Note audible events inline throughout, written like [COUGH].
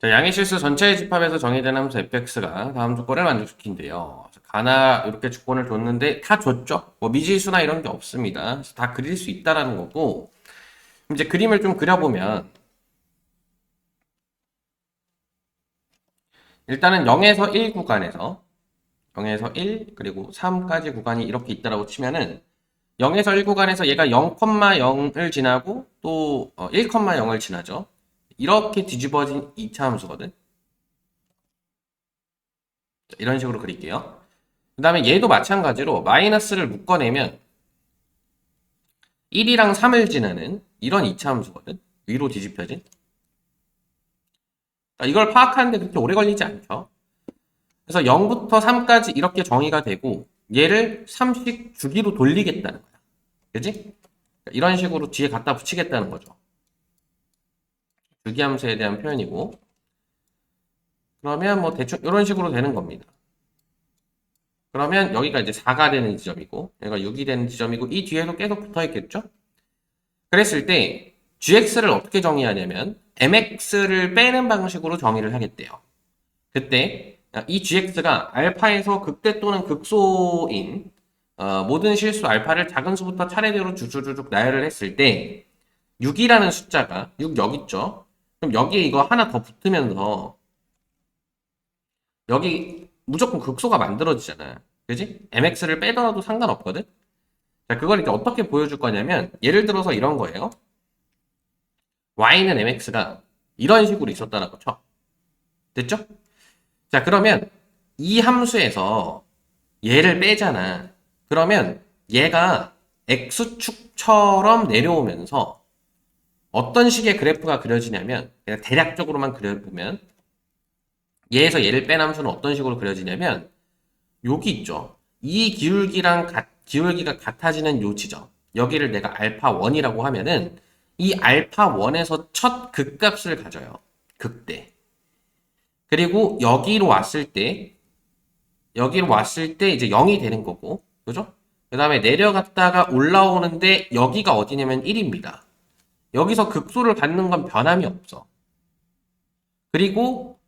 자, 양의 실수 전체의 집합에서 정의된 함수 fx가 다음 조건을 만족시킨대요. 가나 이렇게 조건을 줬는데 다 줬죠? 뭐 미지수나 이런 게 없습니다. 다 그릴 수 있다라는 거고 이제 그림을 좀 그려보면 일단은 0에서 1 구간에서 0에서 1 그리고 3까지 구간이 이렇게 있다라고 치면은 0에서 1 구간에서 얘가 0,0을 지나고 또 1,0을 지나죠. 이렇게 뒤집어진 2차 함수거든. 자, 이런 식으로 그릴게요. 그 다음에 얘도 마찬가지로 마이너스를 묶어내면 1이랑 3을 지나는 이런 2차 함수거든. 위로 뒤집혀진. 자, 이걸 파악하는데 그렇게 오래 걸리지 않죠. 그래서 0부터 3까지 이렇게 정의가 되고 얘를 3씩 주기로 돌리겠다는 거야. 그지? 이런 식으로 뒤에 갖다 붙이겠다는 거죠. 주기함수에 대한 표현이고 그러면 뭐 대충 이런 식으로 되는 겁니다. 그러면 여기가 이제 4가 되는 지점이고 여기가 6이 되는 지점이고 이 뒤에도 계속 붙어 있겠죠? 그랬을 때 gx를 어떻게 정의하냐면 mx를 빼는 방식으로 정의를 하겠대요. 그때 이 gx가 알파에서 극대 또는 극소인 어, 모든 실수 알파를 작은 수부터 차례대로 쭉쭉쭉 나열을 했을 때 6이라는 숫자가 6 여기 있죠? 그럼 여기에 이거 하나 더 붙으면서 여기 무조건 극소가 만들어지잖아. 그지? mx를 빼더라도 상관없거든? 자, 그걸 이제 어떻게 보여줄 거냐면, 예를 들어서 이런 거예요. y는 mx가 이런 식으로 있었다라고 쳐. 됐죠? 자, 그러면 이 함수에서 얘를 빼잖아. 그러면 얘가 x축처럼 내려오면서 어떤 식의 그래프가 그려지냐면 그냥 대략적으로만 그려보면 얘에서 얘를 뺀 함수는 어떤 식으로 그려지냐면 여기 있죠. 이 기울기랑 가, 기울기가 같아지는 요 지점 여기를 내가 알파 1이라고 하면은 이 알파 1에서 첫 극값을 가져요. 극대. 그리고 여기로 왔을 때 여기로 왔을 때 이제 0이 되는 거고 그죠? 그 다음에 내려갔다가 올라오는데 여기가 어디냐면 1입니다. 여기서 극소를 갖는 건 변함이 없어. 그리고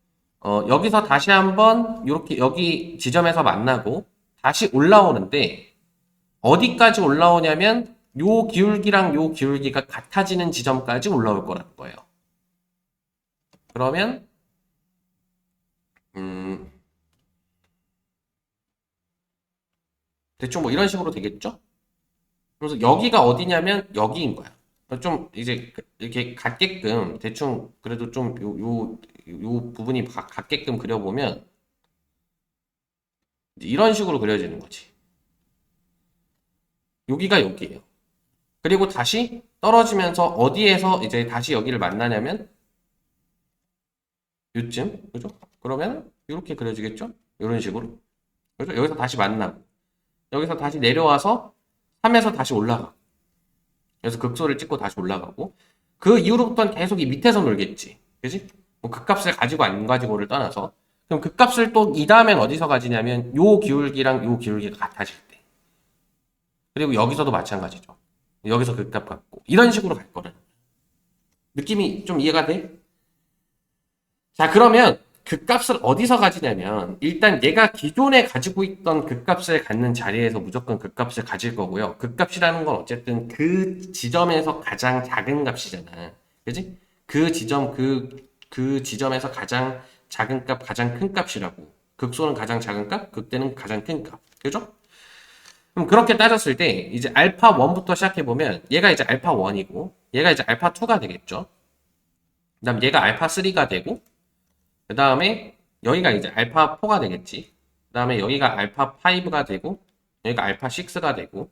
어, 여기서 다시 한번 이렇게 여기 지점에서 만나고 다시 올라오는데 어디까지 올라오냐면 요 기울기랑 요 기울기가 같아지는 지점까지 올라올 거라는 거예요. 그러면 음 대충 뭐 이런 식으로 되겠죠? 그래서 여기가 어디냐면 여기인 거야. 좀 이제 이렇게 같게끔 대충 그래도 좀 요 요 요 부분이 가- 같게끔 그려보면 이런 식으로 그려지는 거지. 여기가 여기예요. 그리고 다시 떨어지면서 어디에서 이제 다시 여기를 만나냐면 요쯤 그죠? 그러면 이렇게 그려지겠죠? 이런 식으로 그죠? 여기서 다시 만나고 여기서 다시 내려와서 3에서 다시 올라가. 그래서 극소를 찍고 다시 올라가고 그 이후로부터는 계속 이 밑에서 놀겠지. 그지? 뭐 극값을 가지고 안 가지고를 떠나서 그럼 극값을 또 이 다음엔 어디서 가지냐면 요 기울기랑 요 기울기가 같아질 때. 그리고 여기서도 마찬가지죠. 여기서 극값 갖고 이런 식으로 갈 거는 느낌이 좀 이해가 돼? 자 그러면 극값을 어디서 가지냐면 일단 얘가 기존에 가지고 있던 극값을 갖는 자리에서 무조건 극값을 가질 거고요. 극값이라는 건 어쨌든 그 지점에서 가장 작은 값이잖아. 그지? 그 지점 그그 지점에서 가장 작은 값, 가장 큰 값이라고. 극소는 가장 작은 값, 극대는 가장 큰 값. 그죠? 그럼 그렇게 따졌을 때 이제 알파 1부터 시작해 보면 얘가 이제 알파 1이고 얘가 이제 알파 2가 되겠죠. 그다음 얘가 알파 3가 되고 그 다음에 여기가 이제 알파 4가 되겠지. 그 다음에 여기가 알파 5가 되고 여기가 알파 6가 되고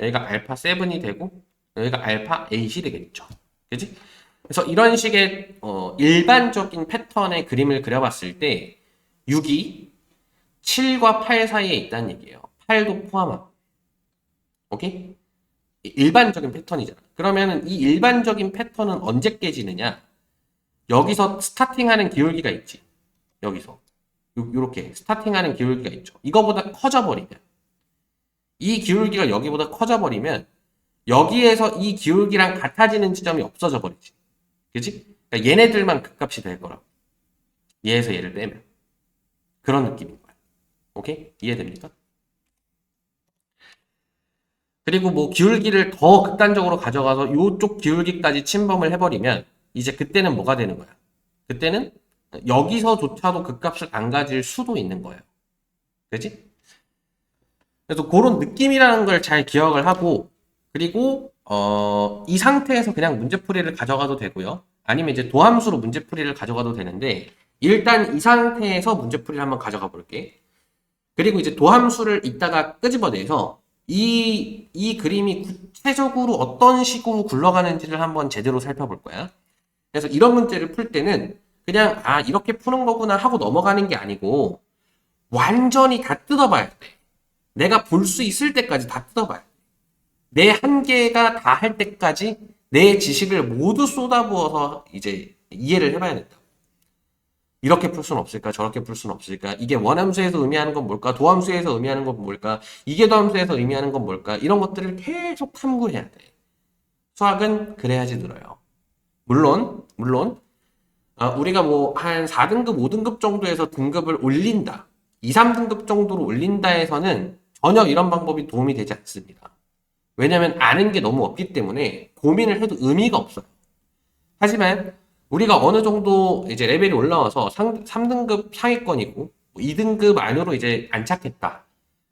여기가 알파 7이 되고 여기가 알파 8이 되겠죠. 그지? 그래서 이런 식의 어, 일반적인 패턴의 그림을 그려봤을 때 6이 7과 8 사이에 있다는 얘기예요. 8도 포함하고. 오케이? 일반적인 패턴이잖아. 그러면은 이 일반적인 패턴은 언제 깨지느냐? 여기서 스타팅하는 기울기가 있지. 여기서. 요, 요렇게 스타팅하는 기울기가 있죠. 이거보다 커져버리면. 이 기울기가 여기보다 커져버리면 여기에서 이 기울기랑 같아지는 지점이 없어져 버리지. 그지? 그러니까 얘네들만 극값이 될 거라고. 얘에서 얘를 빼면. 그런 느낌인 거야. 오케이? 이해됩니까? 그리고 뭐 기울기를 더 극단적으로 가져가서 요쪽 기울기까지 침범을 해버리면 이제 그때는 뭐가 되는 거야? 그때는 여기서조차도 극값을 안 가질 수도 있는 거예요. 그지? 그래서 그런 느낌이라는 걸 잘 기억을 하고 그리고 어, 이 상태에서 그냥 문제풀이를 가져가도 되고요. 아니면 이제 도함수로 문제풀이를 가져가도 되는데 일단 이 상태에서 문제풀이를 한번 가져가 볼게. 그리고 이제 도함수를 이따가 끄집어내서 이, 이 그림이 구체적으로 어떤 식으로 굴러가는지를 한번 제대로 살펴볼 거야. 그래서 이런 문제를 풀 때는 그냥 아 이렇게 푸는 거구나 하고 넘어가는 게 아니고 완전히 다 뜯어봐야 돼. 내가 볼 수 있을 때까지 다 뜯어봐야 돼. 내 한계가 다 할 때까지 내 지식을 모두 쏟아부어서 이제 이해를 해봐야 된다. 이렇게 풀 수는 없을까? 저렇게 풀 수는 없을까? 이게 원함수에서 의미하는 건 뭘까? 도함수에서 의미하는 건 뭘까? 이계도함수에서 의미하는 건 뭘까? 이런 것들을 계속 탐구해야 돼. 수학은 그래야지 늘어요. 물론, 물론, 어, 우리가 뭐 한 4등급, 5등급 정도에서 등급을 올린다. 2, 3등급 정도로 올린다 해서는 전혀 이런 방법이 도움이 되지 않습니다. 왜냐면 아는 게 너무 없기 때문에 고민을 해도 의미가 없어요. 하지만 우리가 어느 정도 이제 레벨이 올라와서 3, 3등급 상위권이고 2등급 안으로 이제 안착했다.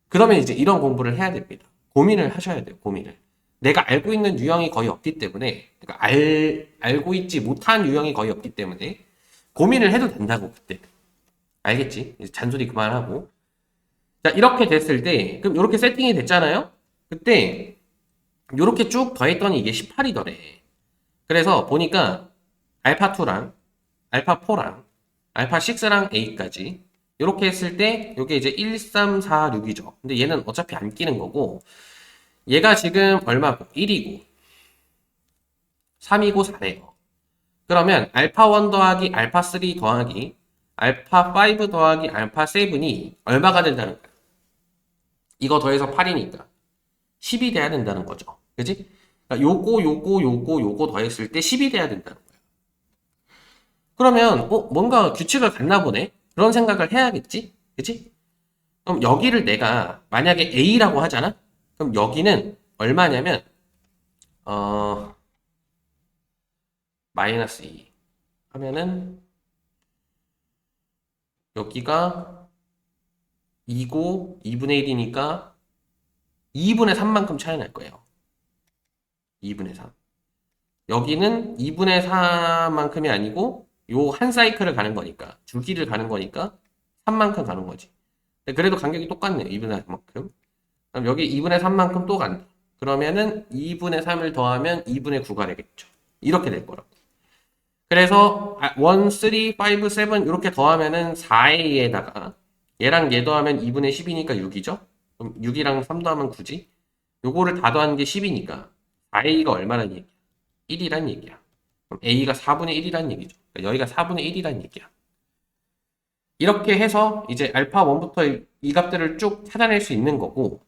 그러면 이제 이런 공부를 해야 됩니다. 고민을 하셔야 돼요, 고민을. 내가 알고 있는 유형이 거의 없기 때문에, 그러니까 알, 알고 있지 못한 유형이 거의 없기 때문에 고민을 해도 된다고, 그때. 알겠지? 잔소리 그만하고. 자, 이렇게 됐을 때, 그럼 이렇게 세팅이 됐잖아요? 그때, 이렇게 쭉 더했더니 이게 18이더래. 그래서 보니까 알파2랑 알파4랑 알파6랑 A까지 이렇게 했을 때 이게 이제 1, 3, 4, 6이죠. 근데 얘는 어차피 안 끼는 거고 얘가 지금 얼마고? 1이고 3이고 4네요. 그러면 알파 1 더하기 알파 3 더하기 알파 5 더하기 알파 7이 얼마가 된다는 거야? 이거 더해서 8이니까 10이 돼야 된다는 거죠. 그지? 그러니까 요거 요거 요거 요거 더했을 때 10이 돼야 된다는 거야. 그러면 어 뭔가 규칙을 갖나 보네. 그런 생각을 해야겠지? 그치? 그럼 여기를 내가 만약에 A라고 하잖아? 그럼 여기는 얼마냐면 어 마이너스 2 하면은 여기가 2고 2분의 1이니까 2분의 3만큼 차이 날 거예요. 2분의 3. 여기는 2분의 4만큼이 아니고 요 한 사이클을 가는 거니까 주기를 가는 거니까 3만큼 가는 거지. 그래도 간격이 똑같네요. 2분의 3만큼. 그럼 여기 2분의 3만큼 또 간다. 그러면은 2분의 3을 더하면 2분의 9가 되겠죠. 이렇게 될 거라고. 그래서 1, 3, 5, 7 이렇게 더하면은 4a에다가 얘랑 얘 더하면 2분의 10이니까 6이죠. 그럼 6이랑 3 더하면 9지. 요거를 다 더하는 게 10이니까 4a가 얼마란 얘기야? 1이란 얘기야. 그럼 a가 4분의 1이란 얘기죠. 그러니까 여기가 4분의 1이란 얘기야. 이렇게 해서 이제 알파 1부터 이 값들을 쭉 찾아낼 수 있는 거고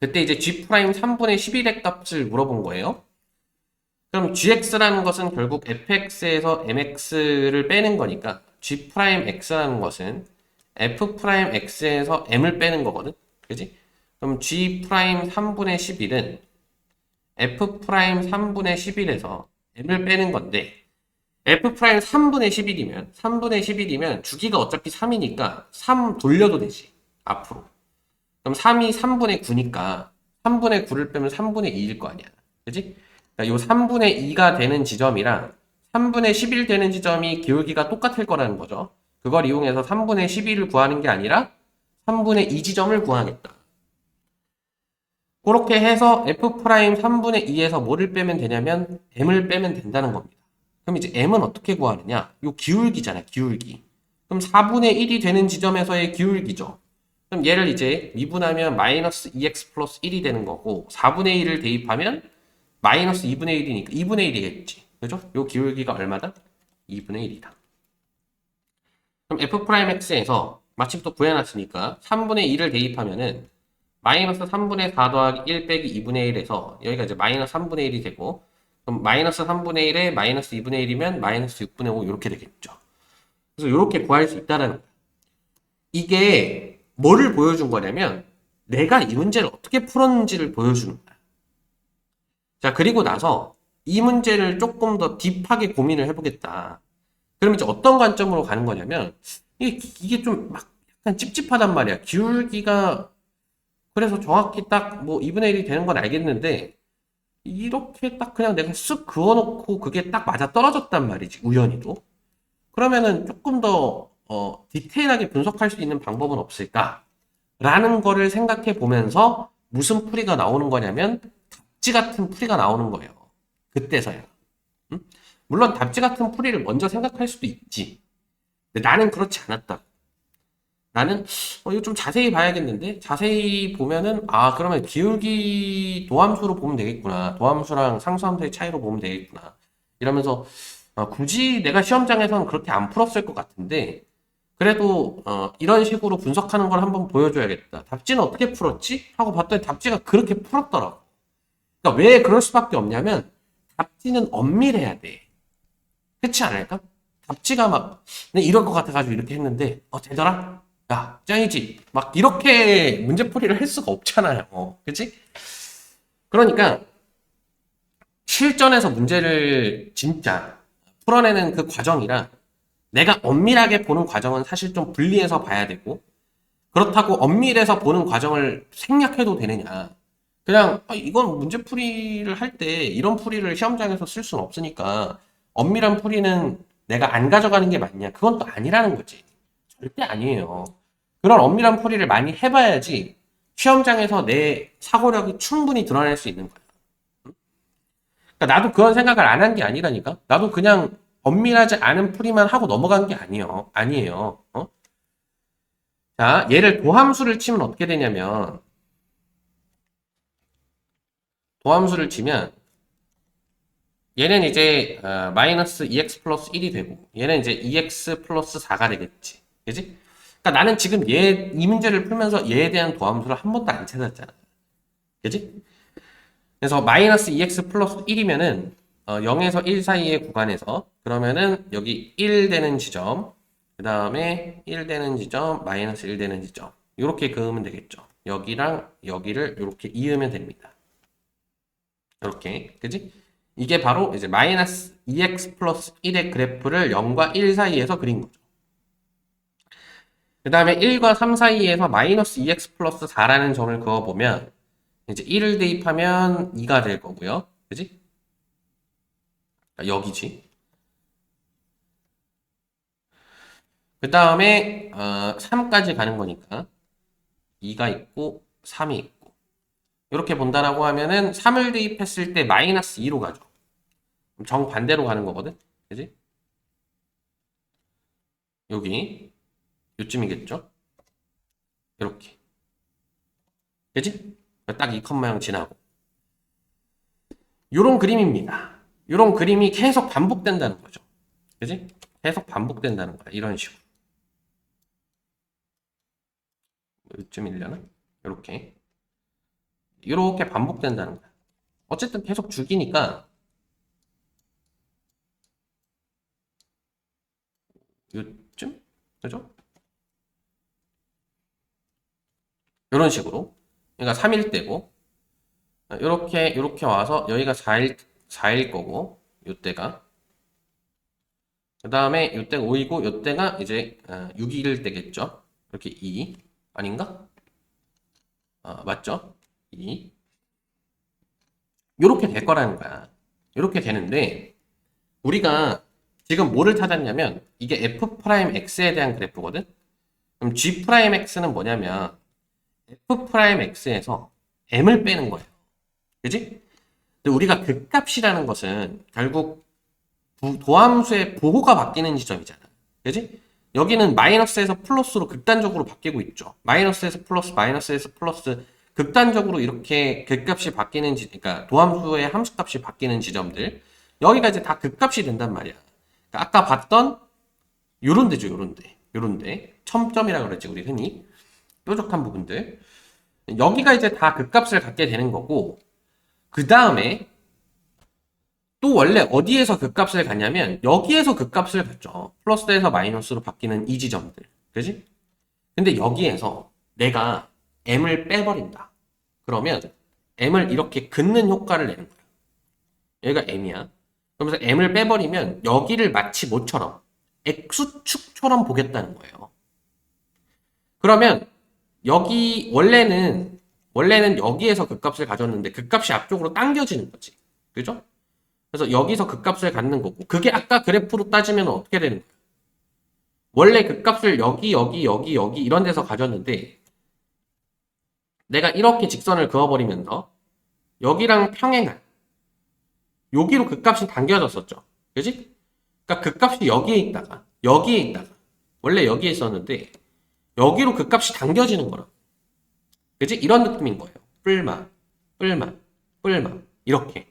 그때 이제 g 프라임 3분의 11의 값을 물어본 거예요. 그럼 gx라는 것은 결국 fx에서 mx를 빼는 거니까 g 프라임 x라는 것은 f 프라임 x에서 m을 빼는 거거든. 그지? 그럼 g 프라임 3분의 11은 f 프라임 3분의 11에서 m을 빼는 건데 f 프라임 3분의 11이면 3분의 11이면 주기가 어차피 3이니까 3 돌려도 되지 앞으로 그럼 3이 3분의 9니까 3분의 9를 빼면 3분의 2일 거 아니야 그지? 그러니까 요 3분의 2가 되는 지점이랑 3분의 11 되는 지점이 기울기가 똑같을 거라는 거죠 그걸 이용해서 3분의 12를 구하는 게 아니라 3분의 2 지점을 구하겠다 그렇게 해서 f 프라임 3분의 2에서 뭐를 빼면 되냐면 m을 빼면 된다는 겁니다. 그럼 이제 m은 어떻게 구하느냐? 요 기울기잖아, 기울기. 그럼 4분의 1이 되는 지점에서의 기울기죠. 그럼 얘를 이제 미분하면 마이너스 2x 플러스 1이 되는 거고 4분의 1을 대입하면 마이너스 2분의 1이니까 2분의 1이겠지. 그죠? 요 기울기가 얼마다? 2분의 1이다. 그럼 f 프라임 x에서 마침 또 구해놨으니까 3분의 2를 대입하면은 마이너스 3분의 4 더하기 1 빼기 2분의 1에서 여기가 이제 마이너스 3분의 1이 되고 그럼 마이너스 3분의 1에 마이너스 2분의 1이면 마이너스 6분의 5 이렇게 되겠죠. 그래서 이렇게 구할 수 있다는 거야. 이게 뭐를 보여준 거냐면 내가 이 문제를 어떻게 풀었는지를 보여주는 거야. 자, 그리고 나서 이 문제를 조금 더 딥하게 고민을 해보겠다. 그럼 이제 어떤 관점으로 가는 거냐면 이게, 이게 좀 막 약간 찝찝하단 말이야. 기울기가 그래서 정확히 딱 뭐 2분의 1이 되는 건 알겠는데 이렇게 딱 그냥 내가 쓱 그어놓고 그게 딱 맞아 떨어졌단 말이지 우연히도 그러면은 조금 더 어, 디테일하게 분석할 수 있는 방법은 없을까? 라는 거를 생각해 보면서 무슨 풀이가 나오는 거냐면 답지 같은 풀이가 나오는 거예요. 그때서야. 응? 물론 답지 같은 풀이를 먼저 생각할 수도 있지. 근데 나는 그렇지 않았다. 나는 어, 이거 좀 자세히 봐야겠는데 자세히 보면은 아 그러면 기울기 도함수로 보면 되겠구나. 도함수랑 상수함수의 차이로 보면 되겠구나. 이러면서 어, 굳이 내가 시험장에서는 그렇게 안 풀었을 것 같은데 그래도 어, 이런 식으로 분석하는 걸 한번 보여줘야겠다. 답지는 어떻게 풀었지? 하고 봤더니 답지가 그렇게 풀었더라고. 그러니까 왜 그럴 수밖에 없냐면 답지는 엄밀해야 돼. 그렇지 않을까? 답지가 막 네, 이럴 것 같아가지고 이렇게 했는데 어 되더라? 야 짱이지. 막 이렇게 문제풀이를 할 수가 없잖아요. 어, 그치? 그러니까 실전에서 문제를 진짜 풀어내는 그 과정이랑 내가 엄밀하게 보는 과정은 사실 좀 분리해서 봐야 되고 그렇다고 엄밀해서 보는 과정을 생략해도 되느냐. 그냥 아, 이건 문제풀이를 할 때 이런 풀이를 시험장에서 쓸 수는 없으니까 엄밀한 풀이는 내가 안 가져가는 게 맞냐. 그건 또 아니라는 거지. 절대 아니에요. 그런 엄밀한 풀이를 많이 해봐야지 시험장에서 내 사고력이 충분히 드러날 수 있는 거야. 그러니까 나도 그런 생각을 안 한 게 아니라니까. 나도 그냥 엄밀하지 않은 풀이만 하고 넘어간 게 아니에요. 아니에요. 어? 자, 얘를 도함수를 치면 어떻게 되냐면 도함수를 치면 얘는 이제 어, 마이너스 2x 플러스 1이 되고 얘는 이제 2x 플러스 4가 되겠지. 그지? 그러니까 나는 지금 얘 이 문제를 풀면서 얘에 대한 도함수를 한 번도 안 찾았잖아. 그지? 그래서 마이너스 2x 플러스 1이면은 어, 0에서 1 사이의 구간에서 그러면은 여기 1 되는 지점 그 다음에 1 되는 지점 마이너스 1 되는 지점 이렇게 그으면 되겠죠. 여기랑 여기를 이렇게 이으면 됩니다. 이렇게 그지? 이게 바로 이제 마이너스 2x 플러스 1의 그래프를 0과 1 사이에서 그린 거죠. 그 다음에 1과 3 사이에서 마이너스 2x 플러스 4라는 점을 그어보면 이제 1을 대입하면 2가 될 거고요. 그지 여기지. 그 다음에 어, 3까지 가는 거니까 2가 있고 3이 있고 이렇게 본다라고 하면은 3을 대입했을 때 마이너스 2로 가죠. 정반대로 가는 거거든. 그지? 여기 요쯤이겠죠? 이렇게 그지? 딱이컷 모양 지나고 요런 그림입니다. 이런 그림이 계속 반복된다는 거죠. 그지? 계속 반복된다는 거야. 이런 식으로. 이쯤이려나? 이렇게. 이렇게 반복된다는 거야. 어쨌든 계속 죽이니까 요쯤? 그죠? 이런 식으로. 그러니까 3일 때고 이렇게 이렇게 와서 여기가 4일 4일 거고 요때가 그 다음에 요때가 5이고 요때가 이제 6일 아, 때겠죠 이렇게 2 아닌가? 아, 맞죠? 2 요렇게 될 거라는 거야 요렇게 되는데 우리가 지금 뭐를 찾았냐면 이게 f'x에 대한 그래프거든 그럼 g'x는 뭐냐면 f'x에서 m을 빼는 거예요 그지? 우리가 극값이라는 것은 결국 도함수의 보호가 바뀌는 지점이잖아. 그지? 여기는 마이너스에서 플러스로 극단적으로 바뀌고 있죠. 마이너스에서 플러스, 마이너스에서 플러스 극단적으로 이렇게 극값이 바뀌는 지, 그러니까 도함수의 함수값이 바뀌는 지점들. 여기가 이제 다 극값이 된단 말이야. 그러니까 아까 봤던 요런 데죠, 요런 데. 요런 데. 첨점이라 그랬지, 우리 흔히. 뾰족한 부분들. 여기가 이제 다 극값을 갖게 되는 거고, 그 다음에 또 원래 어디에서 극값을 갖냐면 여기에서 극값을 갖죠. 플러스에서 마이너스로 바뀌는 이 지점들. 그지? 근데 여기에서 내가 m을 빼버린다. 그러면 m을 이렇게 긋는 효과를 내는 거야. 여기가 m이야. 그러면서 m을 빼버리면 여기를 마치 뭐처럼 x축처럼 보겠다는 거예요. 그러면 여기 원래는 원래는 여기에서 극값을 가졌는데 극값이 앞쪽으로 당겨지는 거지. 그죠? 그래서 여기서 극값을 갖는 거고 그게 아까 그래프로 따지면 어떻게 되는 거야? 원래 극값을 여기 여기 여기 여기 이런 데서 가졌는데 내가 이렇게 직선을 그어버리면서 여기랑 평행한 여기로 극값이 당겨졌었죠. 그지? 그러니까 극값이 여기에 있다가 여기에 있다가 원래 여기에 있었는데 여기로 극값이 당겨지는 거라. 그지? 이런 느낌인 거예요. 뿔마, 뿔마, 뿔마 이렇게.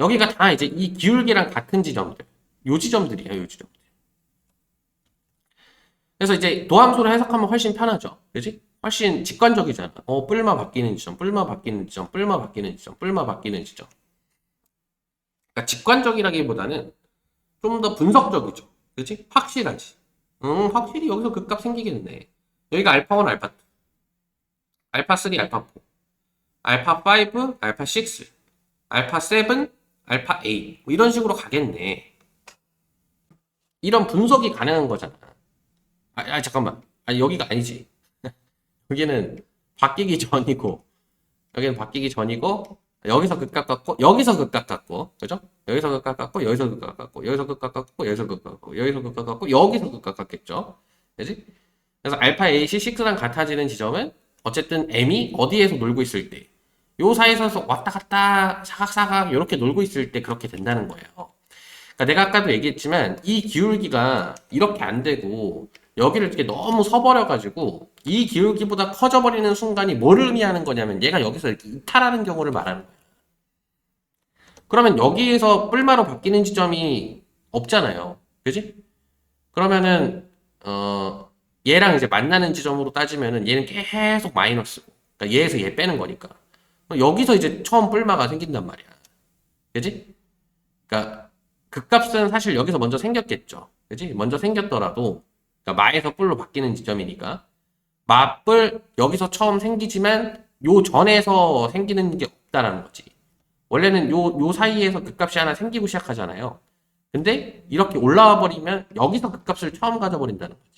여기가 다 이제 이 기울기랑 같은 지점들. 요 지점들이에요, 요 지점들. 그래서 이제 도함수로 해석하면 훨씬 편하죠. 그지? 훨씬 직관적이잖아. 어, 뿔마 바뀌는 지점, 뿔마 바뀌는 지점, 뿔마 바뀌는 지점, 뿔마 바뀌는 지점. 그러니까 직관적이라기보다는 좀 더 분석적이죠. 그지? 확실하지. 음, 확실히 여기서 극값 생기겠네. 여기가 알파 1, 알파 2, 알파 3, 알파 4, 알파 5, 알파 6, 알파 7, 알파 8. 뭐 이런 식으로 가겠네. 이런 분석이 가능한 거잖아. 아, 아 잠깐만. 아, 여기가 아니지. [LAUGHS] 여기는 바뀌기 전이고, 여기는 바뀌기 전이고, 여기서 극값 같고, 여기서 극값 같고, 그죠? 여기서 극값 같고, 여기서 극값 같고, 여기서 극값 같고, 여기서 극값 같고, 여기서 극값 같고, 여기서 극값 같겠죠? 그지? 그래서 알파 8이 6랑 같아지는 지점은 어쨌든 m이 어디에서 놀고 있을 때, 요 사이에서 왔다 갔다 사각사각 이렇게 놀고 있을 때 그렇게 된다는 거예요. 그러니까 내가 아까도 얘기했지만 이 기울기가 이렇게 안 되고 여기를 이렇게 너무 서버려가지고 이 기울기보다 커져버리는 순간이 뭐를 의미하는 거냐면 얘가 여기서 이렇게 이탈하는 경우를 말하는 거예요. 그러면 여기에서 뿔마로 바뀌는 지점이 없잖아요. 그지? 그러면은 어 얘랑 이제 만나는 지점으로 따지면은 얘는 계속 마이너스고 그러니까 얘에서 얘 빼는 거니까 여기서 이제 처음 뿔마가 생긴단 말이야. 그지? 그러니까 극값은 사실 여기서 먼저 생겼겠죠. 그지? 먼저 생겼더라도 그러니까 마에서 뿔로 바뀌는 지점이니까 마뿔 여기서 처음 생기지만 요 전에서 생기는 게 없다라는 거지. 원래는 요, 요 사이에서 극값이 하나 생기고 시작하잖아요. 근데 이렇게 올라와 버리면 여기서 극값을 처음 가져버린다는 거지.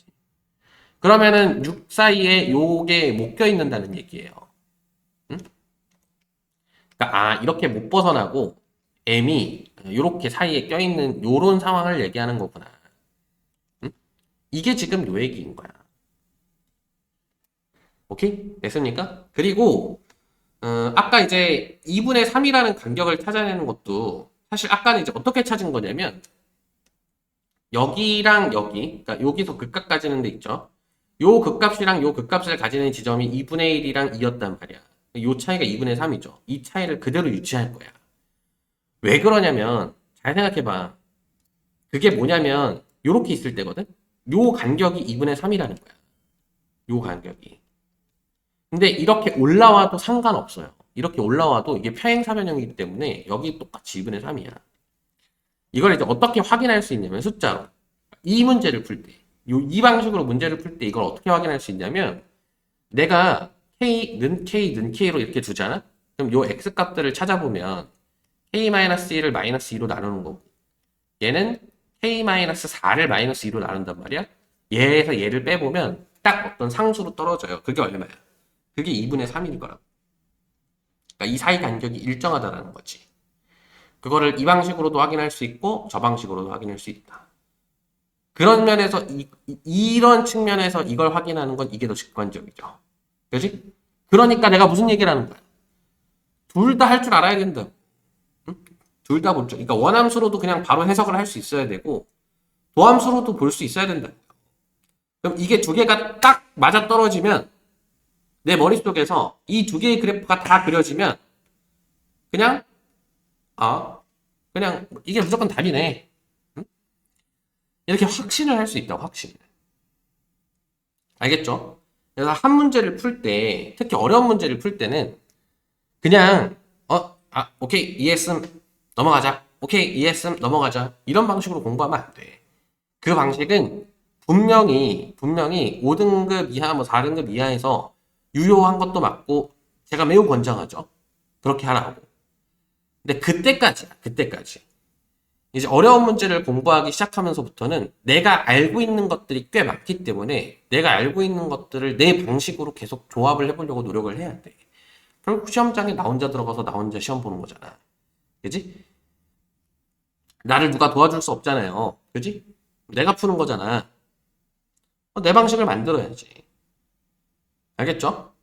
그러면은 6 사이에 요게 못 껴있는다는 얘기예요. 응? 그러니까 아 이렇게 못 벗어나고 m이 이렇게 사이에 껴있는 요런 상황을 얘기하는 거구나. 응? 이게 지금 요 얘기인 거야. 오케이? 됐습니까? 그리고 어, 아까 이제 2분의 3이라는 간격을 찾아내는 것도 사실 아까는 이제 어떻게 찾은 거냐면 여기랑 여기, 그러니까 여기서 극값 가지는 데 있죠. 요 극값이랑 요 극값을 가지는 지점이 2분의 1이랑 2였단 말이야. 요 차이가 2분의 3이죠. 이 차이를 그대로 유지할 거야. 왜 그러냐면 잘 생각해봐. 그게 뭐냐면 요렇게 있을 때거든. 요 간격이 2분의 3이라는 거야. 요 간격이. 근데 이렇게 올라와도 상관없어요. 이렇게 올라와도 이게 평행사변형이기 때문에 여기 똑같이 2분의 3이야. 이걸 이제 어떻게 확인할 수 있냐면 숫자로. 이 문제를 풀 때. 요, 이 방식으로 문제를 풀 때 이걸 어떻게 확인할 수 있냐면 내가 k, 는 k, 는 k로 이렇게 두잖아? 그럼 요 x 값들을 찾아보면 k-1을 마이너스 2로 나누는 거고 얘는 k-4를 마이너스 2로 나눈단 말이야. 얘에서 얘를 빼보면 딱 어떤 상수로 떨어져요. 그게 얼마야? 그게 2분의 3일 거라고. 그러니까 이 사이 간격이 일정하다라는 거지. 그거를 이 방식으로도 확인할 수 있고 저 방식으로도 확인할 수 있다. 그런 면에서 이, 이런 측면에서 이걸 확인하는 건 이게 더 직관적이죠. 그지? 그러니까 내가 무슨 얘기를 하는 거야? 둘 다 할 줄 알아야 된다. 둘다 볼 줄. 그러니까 원함수로도 그냥 바로 해석을 할 수 있어야 되고 도함수로도 볼 수 있어야 된다. 그럼 이게 두 개가 딱 맞아 떨어지면 내 머릿속에서 이 두 개의 그래프가 다 그려지면 그냥 아 그냥 이게 무조건 답이네. 응? 이렇게 확신을 할 수 있다. 확신. 알겠죠? 그래서 한 문제를 풀 때, 특히 어려운 문제를 풀 때는 그냥 어, 아, 오케이, 이해했음 넘어가자. 오케이, 이해했음, 넘어가자. 이런 방식으로 공부하면 안 돼. 그 방식은 분명히, 분명히 5등급 이하, 뭐 4등급 이하에서 유효한 것도 맞고, 제가 매우 권장하죠. 그렇게 하라고. 근데 그때까지야, 그때까지. 이제 어려운 문제를 공부하기 시작하면서부터는 내가 알고 있는 것들이 꽤 많기 때문에 내가 알고 있는 것들을 내 방식으로 계속 조합을 해보려고 노력을 해야 돼. 결국 시험장에 나 혼자 들어가서 나 혼자 시험 보는 거잖아. 그지? 나를 누가 도와줄 수 없잖아요. 그지? 내가 푸는 거잖아. 어, 내 방식을 만들어야지. 알겠죠?